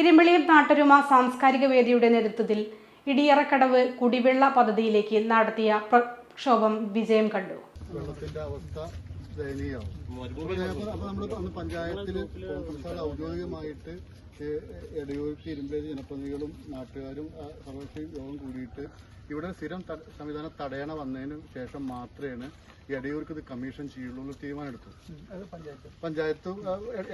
ഇരുമ്പിളിയം നാട്ടരുമ സാംസ്കാരിക വേദിയുടെ നേതൃത്വത്തിൽ ഇടിയറക്കടവ് കുടിവെള്ള പദ്ധതിയിലേക്ക് നടത്തിയ പ്രക്ഷോഭം വിജയം കണ്ടു. വെള്ളത്തിന്റെ അവസ്ഥ നമ്മൾ പഞ്ചായത്തിൽ ഔദ്യോഗികമായിട്ട് എടയൂർക്ക് ഇരുമ്പേരി ജനപ്രതിനിധികളും നാട്ടുകാരും സർവകക്ഷി യോഗം കൂടിയിട്ട് ഇവിടെ സ്ഥിരം സംവിധാനം തടയണ വന്നതിന് ശേഷം മാത്രമേ എടയൂർക്ക് ഇത് കമ്മീഷൻ ചെയ്യുള്ളൂ തീരുമാനമെടുത്തു. പഞ്ചായത്ത്.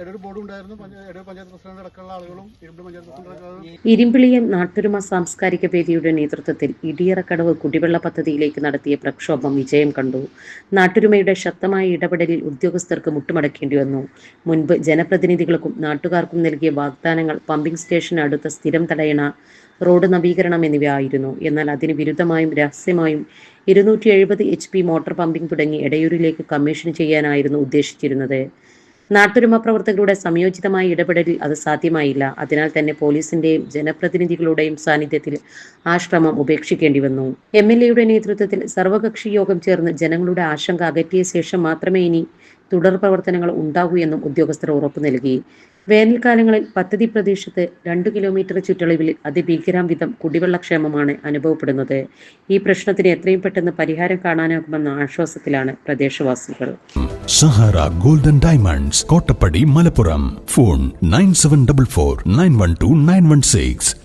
എടയൂർ ബോർഡും ഉണ്ടായിരുന്നു. എടയൂർ പഞ്ചായത്ത് പ്രസിഡന്റ് അടക്കമുള്ള ആളുകളും ഇരുമ്പ് പഞ്ചായത്ത് പ്രസിഡന്റ് ഇരുമ്പിളിയം നാട്ടുരുമ സാംസ്കാരിക വേദിയുടെ നേതൃത്വത്തിൽ ഇടിയറക്കടവ് കുടിവെള്ള പദ്ധതിയിലേക്ക് നടത്തിയ പ്രക്ഷോഭം വിജയം കണ്ടു. നാട്ടുരുമയുടെ ശക്തമായ ഇടപെടലിൽ ഉദ്യോഗസ്ഥർക്ക് മുട്ടുമടക്കേണ്ടി വന്നു. മുൻപ് ജനപ്രതിനിധികൾക്കും നാട്ടുകാർക്കും നൽകിയ വാഗ്ദാനങ്ങൾ പമ്പിംഗ് സ്റ്റേഷന് അടുത്ത സ്ഥിരം തടയണ റോഡ് നവീകരണം എന്നിവയായിരുന്നു. എന്നാൽ അതിന് വിരുദ്ധമായും രഹസ്യമായും ഇരുന്നൂറ്റി എഴുപത് എച്ച് പി മോട്ടോർ പമ്പിംഗ് തുടങ്ങി എടയൂരിലേക്ക് കമ്മീഷൻ ചെയ്യാനായിരുന്നു ഉദ്ദേശിച്ചിരുന്നത്. നാട്ടുരമ പ്രവർത്തകരുടെ സംയോജിതമായ ഇടപെടലിൽ അത് സാധ്യമായില്ല. അതിനാൽ തന്നെ പോലീസിന്റെയും ജനപ്രതിനിധികളുടെയും സാന്നിധ്യത്തിൽ ആ ശ്രമം ഉപേക്ഷിക്കേണ്ടി വന്നു. എം എൽ എയുടെ നേതൃത്വത്തിൽ സർവകക്ഷി യോഗം ചേർന്ന് ജനങ്ങളുടെ ആശങ്ക അകറ്റിയ ശേഷം മാത്രമേ ഇനി തുടർ പ്രവർത്തനങ്ങൾ ഉണ്ടാകൂ എന്നും ഉദ്യോഗസ്ഥർ ഉറപ്പു നൽകി. വേനൽക്കാലങ്ങളിൽ പദ്ധതി പ്രദേശത്ത് രണ്ടു കിലോമീറ്റർ ചുറ്റളവിൽ അതിഭീകരാം വിധം കുടിവെള്ളക്ഷേമമാണ് അനുഭവപ്പെടുന്നത്. ഈ പ്രശ്നത്തിന് എത്രയും പെട്ടെന്ന് പരിഹാരം കാണാനാകുമെന്ന ആശ്വാസത്തിലാണ് പ്രദേശവാസികൾ. Sahara golden diamonds Kottappadi Malappuram. Phone nine seven double four nine one two nine one six.